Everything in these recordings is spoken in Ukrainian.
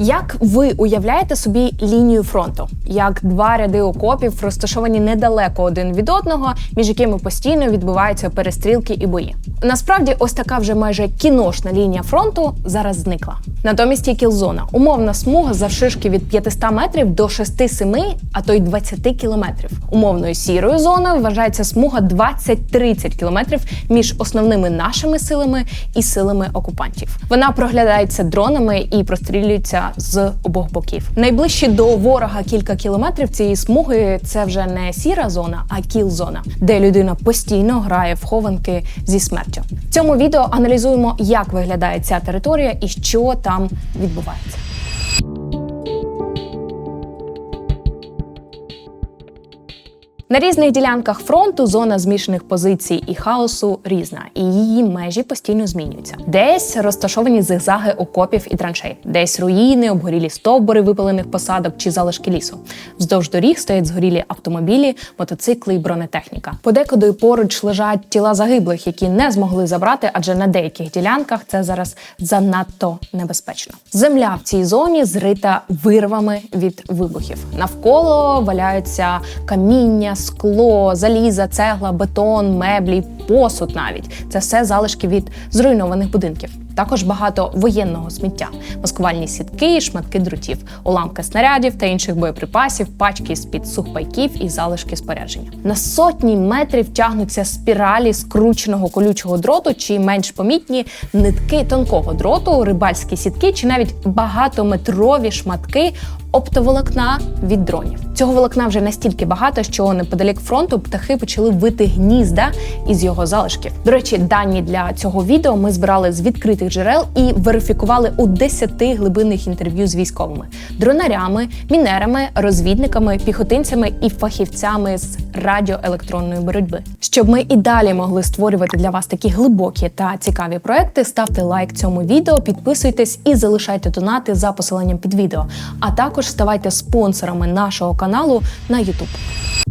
Як ви уявляєте собі лінію фронту? Як два ряди окопів розташовані недалеко один від одного, між якими постійно відбуваються перестрілки і бої? Насправді, ось така вже майже кіношна лінія фронту зараз зникла. Натомість є кілзона умовна смуга завшишки від 500 метрів до 6-7, а то й 20 кілометрів. Умовною сірою зоною вважається смуга 20-30 кілометрів між основними нашими силами і силами окупантів. Вона проглядається дронами і прострілюється з обох боків. Найближчі до ворога кілька кілометрів цієї смуги це вже не сіра зона, а кіл-зона, де людина постійно грає в хованки зі смертю. В цьому відео аналізуємо, як виглядає ця територія і що там відбувається. На різних ділянках фронту зона змішаних позицій і хаосу різна, і її межі постійно змінюються. Десь розташовані зигзаги окопів і траншей, десь руїни, обгорілі стовбури випалених посадок чи залишки лісу. Вздовж доріг стоять згорілі автомобілі, мотоцикли і бронетехніка. Подекуди поруч лежать тіла загиблих, які не змогли забрати, адже на деяких ділянках це зараз занадто небезпечно. Земля в цій зоні зрита вирвами від вибухів. Навколо валяються каміння скло, заліза, цегла, бетон, меблі, посуд навіть це все залишки від зруйнованих будинків. Також багато воєнного сміття, маскувальні сітки, шматки дротів, уламки снарядів та інших боєприпасів, пачки з під сухпайків і залишки спорядження. На сотні метрів тягнуться спіралі скрученого колючого дроту чи менш помітні нитки тонкого дроту, рибальські сітки чи навіть багатометрові шматки оптоволокна від дронів. Цього волокна вже настільки багато, що неподалік фронту птахи почали вити гнізда із його залишків. До речі, дані для цього відео ми збирали з відкритих джерел і верифікували у 10 глибинних інтерв'ю з військовими, дронарями, мінерами, розвідниками, піхотинцями і фахівцями з радіоелектронної боротьби. Щоб ми і далі могли створювати для вас такі глибокі та цікаві проекти, ставте лайк цьому відео, підписуйтесь і залишайте донати за посиланням під відео. А також ставайте спонсорами нашого каналу на YouTube.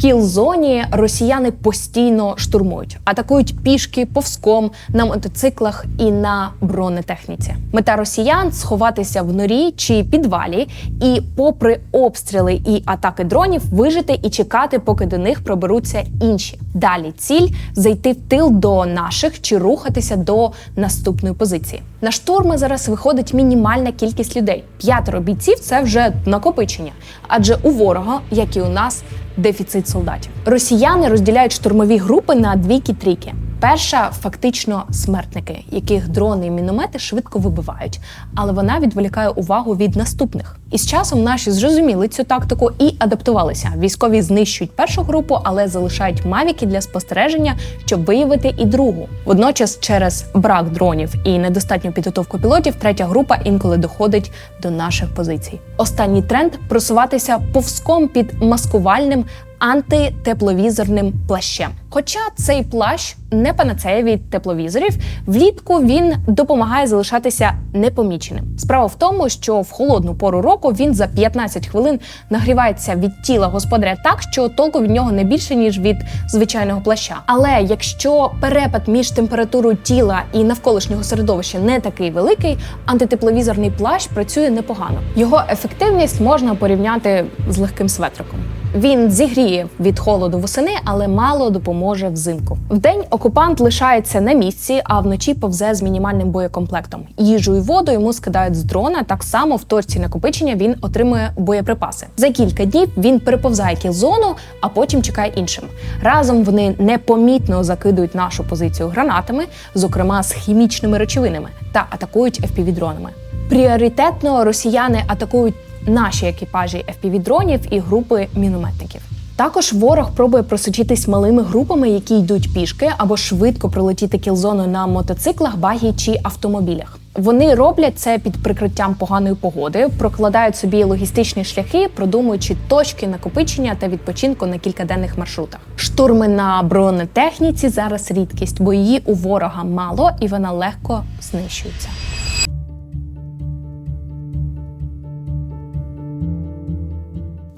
Кіл-зоні росіяни постійно штурмують, атакують пішки повзком на мотоциклах і на бронетехніці. Мета росіян сховатися в норі чи підвалі, і, попри обстріли і атаки дронів, вижити і чекати, поки до них проберуться інші. Далі ціль зайти в тил до наших чи рухатися до наступної позиції. На штурми зараз виходить мінімальна кількість людей. П'ятеро бійців це вже накопичення, адже у ворога, як і у нас, дефіцит солдатів. Росіяни розділяють штурмові групи на двійки-трійки. Перша фактично смертники, яких дрони і міномети швидко вибивають, але вона відволікає увагу від наступних. І з часом наші зрозуміли цю тактику і адаптувалися. Військові знищують першу групу, але залишають мавіки для спостереження, щоб виявити і другу. Водночас, через брак дронів і недостатню підготовку пілотів, третя група інколи доходить до наших позицій. Останній тренд просуватися повзком під маскувальним антитепловізорним плащем. Хоча цей плащ не панацея від тепловізорів, влітку він допомагає залишатися непоміченим. Справа в тому, що в холодну пору року він за 15 хвилин нагрівається від тіла господаря так, що толку від нього не більше ніж від звичайного плаща. Але якщо перепад між температурою тіла і навколишнього середовища не такий великий, антитепловізорний плащ працює непогано. Його ефективність можна порівняти з легким светриком. Він зігріє від холоду восени, але мало допоможе взимку. Вдень окупант лишається на місці, а вночі повзе з мінімальним боєкомплектом. Їжу і воду йому скидають з дрона. Так само в точці накопичення він отримує боєприпаси. За кілька днів він переповзає кілзону, а потім чекає іншим. Разом вони непомітно закидують нашу позицію гранатами, зокрема з хімічними речовинами, та атакують FPV-дронами. Пріоритетно росіяни атакують наші екіпажі FPV-дронів і групи мінометників. Також ворог пробує просочитись малими групами, які йдуть пішки, або швидко пролетіти кілзону на мотоциклах, багі чи автомобілях. Вони роблять це під прикриттям поганої погоди, прокладають собі логістичні шляхи, продумуючи точки накопичення та відпочинку на кількаденних маршрутах. Штурми на бронетехніці зараз рідкість, бо її у ворога мало і вона легко знищується.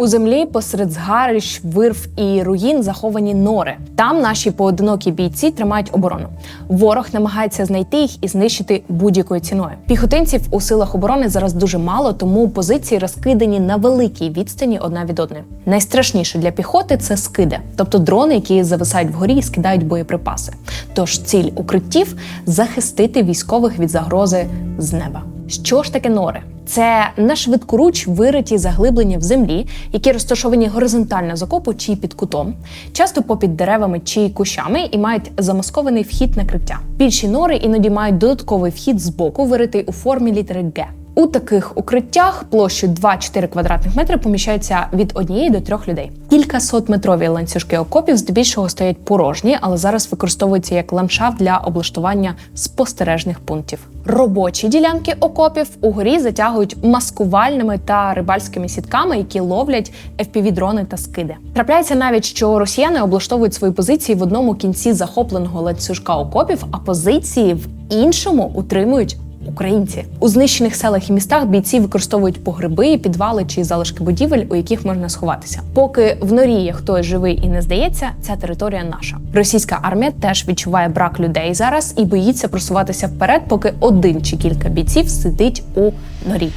У землі посеред згарищ, вирв і руїн заховані нори. Там наші поодинокі бійці тримають оборону. Ворог намагається знайти їх і знищити будь-якою ціною. Піхотинців у силах оборони зараз дуже мало, тому позиції розкидані на великій відстані одна від одної. Найстрашніше для піхоти це скиди, тобто дрони, які зависають вгорі і скидають боєприпаси. Тож ціль укриттів захистити військових від загрози з неба. Що ж таке нори? Це на швидкоруч вириті заглиблення в землі, які розташовані горизонтально з окопу чи під кутом, часто попід деревами чи кущами і мають замаскований вхід накриття. Більші нори іноді мають додатковий вхід з боку, виритий у формі літери Г. У таких укриттях площею 2-4 квадратних метри поміщається від однієї до трьох людей. Кількасотметрові ланцюжки окопів здебільшого стоять порожні, але зараз використовуються як ландшафт для облаштування спостережних пунктів. Робочі ділянки окопів угорі затягують маскувальними та рибальськими сітками, які ловлять FPV-дрони та скиди. Трапляється навіть, що росіяни облаштовують свої позиції в одному кінці захопленого ланцюжка окопів, а позиції в іншому утримують українці. У знищених селах і містах бійці використовують погреби, підвали чи залишки будівель, у яких можна сховатися. Поки в норі є хтось живий і не здається, ця територія наша. Російська армія теж відчуває брак людей зараз і боїться просуватися вперед, поки один чи кілька бійців сидить у норі.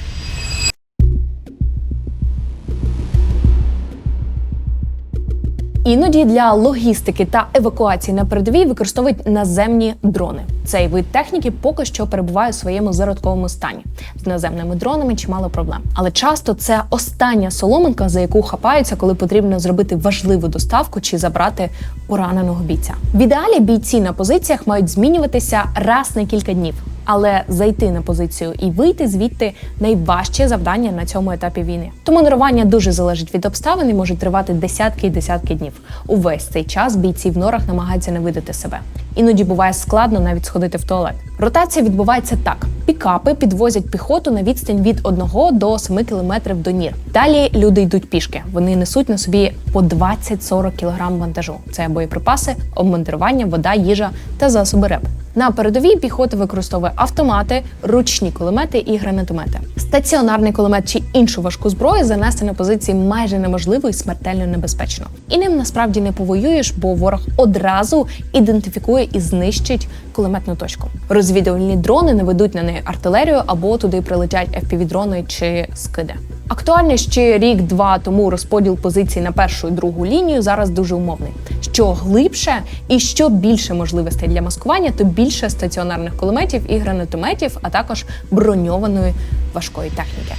Іноді для логістики та евакуації на передовій використовують наземні дрони. Цей вид техніки поки що перебуває у своєму зародковому стані. З наземними дронами чимало проблем. Але часто це остання соломинка, за яку хапаються, коли потрібно зробити важливу доставку чи забрати пораненого бійця. В ідеалі бійці на позиціях мають змінюватися раз на кілька днів. Але зайти на позицію і вийти звідти найважче завдання на цьому етапі війни. Тому нервування дуже залежить від обставин і може тривати десятки і десятки днів. Увесь цей час бійці в норах намагаються не видати себе. Іноді буває складно навіть сходити в туалет. Ротація відбувається так: пікапи підвозять піхоту на відстань від 1 до 7 кілометрів до нір. Далі люди йдуть пішки. Вони несуть на собі по 20-40 кілограм вантажу. Це боєприпаси, обмундирування, вода, їжа та засоби РЕП. На передовій піхота використовує автомати, ручні кулемети і гранатомети. Стаціонарний кулемет чи іншу важку зброю занести на позиції майже неможливо і смертельно небезпечно. І ним насправді не повоюєш, бо ворог одразу ідентифікує і знищить кулеметну точку. Розвідувальні дрони не ведуть на неї артилерію або туди прилетять FPV-дрони чи скиди. Актуальний ще рік-два тому розподіл позицій на першу і другу лінію зараз дуже умовний. Що глибше і що більше можливостей для маскування, то більше стаціонарних кулеметів і гранатометів, а також броньованої важкої техніки.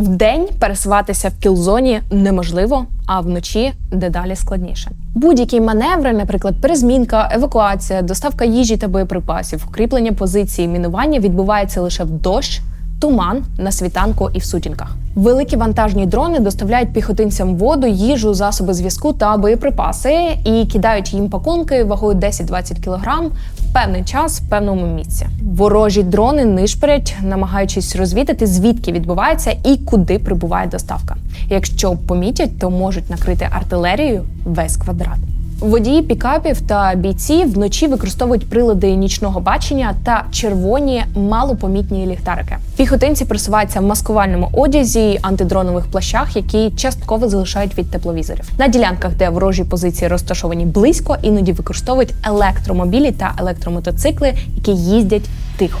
Вдень пересуватися в кілзоні неможливо, а вночі дедалі складніше. Будь-які маневри, наприклад, перезмінка, евакуація, доставка їжі та боєприпасів, укріплення позиції, мінування відбувається лише в дощ, туман на світанку і в сутінках. Великі вантажні дрони доставляють піхотинцям воду, їжу, засоби зв'язку та боєприпаси і кидають їм пакунки вагою 10-20 кг в певний час в певному місці. Ворожі дрони нишпорять, намагаючись розвідати, звідки відбувається і куди прибуває доставка. Якщо помітять, то можуть накрити артилерією весь квадрат. Водії пікапів та бійці вночі використовують прилади нічного бачення та червоні малопомітні ліхтарики. Піхотинці просуваються в маскувальному одязі антидронових плащах, які частково залишають від тепловізорів. На ділянках, де ворожі позиції розташовані близько, іноді використовують електромобілі та електромотоцикли, які їздять тихо.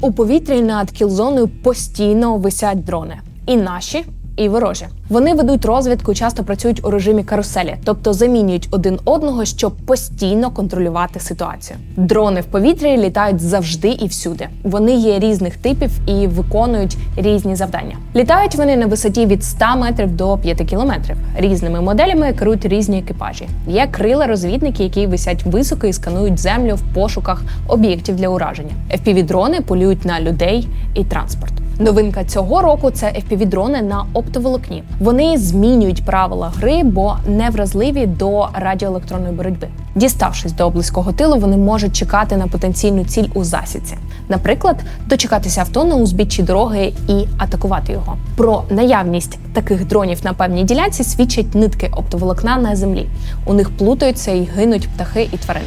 У повітрі над кілзоною постійно висять дрони. І наші, і ворожі. Вони ведуть розвідку, часто працюють у режимі каруселі, тобто замінюють один одного, щоб постійно контролювати ситуацію. Дрони в повітрі літають завжди і всюди. Вони є різних типів і виконують різні завдання. Літають вони на висоті від 100 метрів до 5 кілометрів. Різними моделями керують різні екіпажі. Є крила розвідники, які висять високо і сканують землю в пошуках об'єктів для ураження. FPV-дрони полюють на людей і транспорт. Новинка цього року це FPV-дрони на оптоволокні. Вони змінюють правила гри, бо не вразливі до радіоелектронної боротьби. Діставшись до близького тилу, вони можуть чекати на потенційну ціль у засідці. Наприклад, дочекатися авто на узбіччі дороги і атакувати його. Про наявність таких дронів на певній ділянці свідчать нитки оптоволокна на землі. У них плутаються і гинуть птахи і тварини.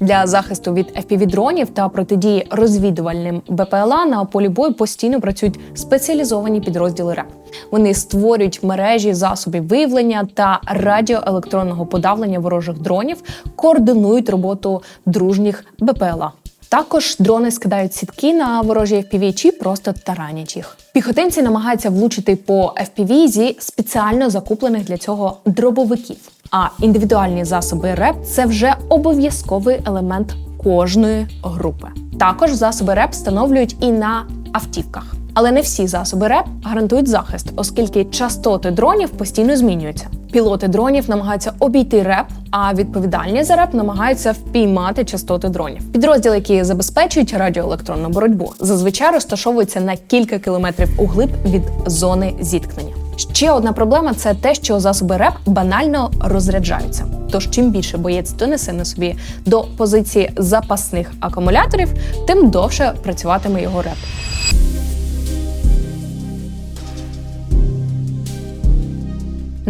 Для захисту від FPV-дронів та протидії розвідувальним БПЛА на полі бою постійно працюють спеціалізовані підрозділи РЕП. Вони створюють мережі засобів виявлення та радіоелектронного подавлення ворожих дронів, координують роботу дружніх БПЛА. Також дрони скидають сітки на ворожі FPV чи просто таранять їх. Піхотинці намагаються влучити по FPV зі спеціально закуплених для цього дробовиків. А індивідуальні засоби РЕП це вже обов'язковий елемент кожної групи. Також засоби РЕП встановлюють і на автівках. Але не всі засоби РЕП гарантують захист, оскільки частоти дронів постійно змінюються. Пілоти дронів намагаються обійти РЕП, а відповідальні за РЕП намагаються впіймати частоти дронів. Підрозділи, які забезпечують радіоелектронну боротьбу, зазвичай розташовуються на кілька кілометрів углиб від зони зіткнення. Ще одна проблема це те, що засоби РЕП банально розряджаються. Тож, чим більше боєць донесе на собі до позиції запасних акумуляторів, тим довше працюватиме його реп.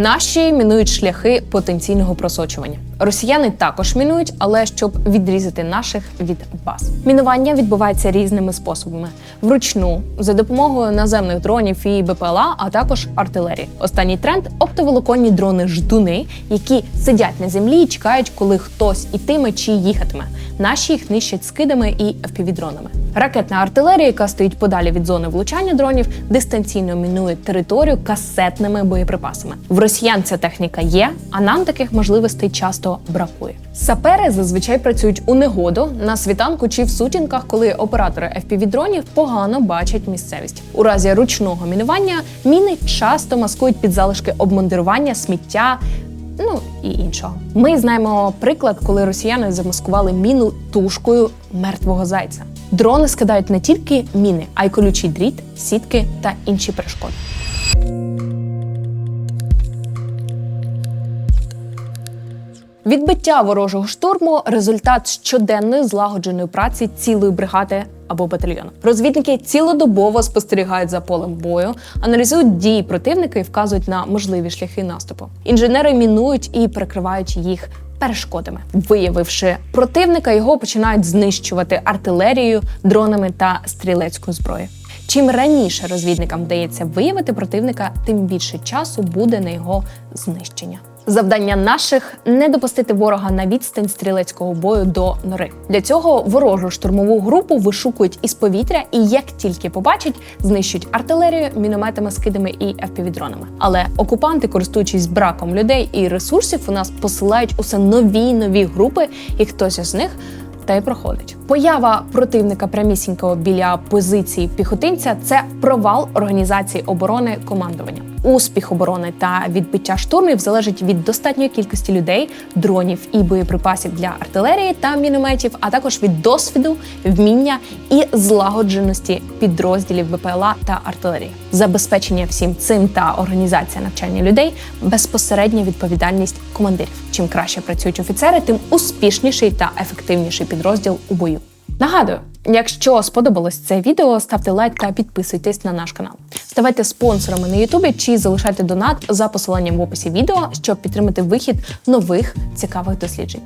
Наші мінують шляхи потенційного просочування. Росіяни також мінують, але щоб відрізати наших від баз. Мінування відбувається різними способами: вручну за допомогою наземних дронів і БПЛА, а також артилерії. Останній тренд оптоволоконні дрони ждуни, які сидять на землі і чекають, коли хтось ітиме чи їхатиме. Наші їх нищать скидами і FPV-дронами. Ракетна артилерія, яка стоїть подалі від зони влучання дронів, дистанційно мінує територію касетними боєприпасами. В росіян ця техніка є, а нам таких можливостей часто бракує. Сапери зазвичай працюють у негоду на світанку чи в сутінках, коли оператори FPV-дронів погано бачать місцевість. У разі ручного мінування міни часто маскують під залишки обмундирування, сміття. Ну і іншого. Ми знаємо приклад, коли росіяни замаскували міну тушкою мертвого зайця. Дрони скидають не тільки міни, а й колючий дріт, сітки та інші перешкоди. Відбиття ворожого штурму результат щоденної злагодженої праці цілої бригади або батальйону. Розвідники цілодобово спостерігають за полем бою, аналізують дії противника і вказують на можливі шляхи наступу. Інженери мінують і перекривають їх. Перешкодами, виявивши противника, його починають знищувати артилерією, дронами та стрілецькою зброєю. Чим раніше розвідникам вдається виявити противника, тим більше часу буде на його знищення. Завдання наших не допустити ворога на відстань стрілецького бою до нори. Для цього ворожу штурмову групу вишукують із повітря, і як тільки побачать, знищують артилерію, мінометами, скидами і FPV-дронами. Але окупанти, користуючись браком людей і ресурсів, у нас посилають усе нові нові групи, і хтось із них та й проходить. Поява противника прямісінького біля позиції піхотинця це провал організації оборони командування. Успіх оборони та відбиття штурмів залежить від достатньої кількості людей, дронів і боєприпасів для артилерії та мінометів, а також від досвіду, вміння і злагодженості підрозділів БПЛА та артилерії. Забезпечення всім цим та організація навчання людей безпосередня відповідальність командирів. Чим краще працюють офіцери, тим успішніший та ефективніший підрозділ у бою. Нагадую, якщо сподобалось це відео, ставте лайк та підписуйтесь на наш канал. Ставайте спонсорами на Ютубі чи залишайте донат за посиланням в описі відео, щоб підтримати вихід нових цікавих досліджень.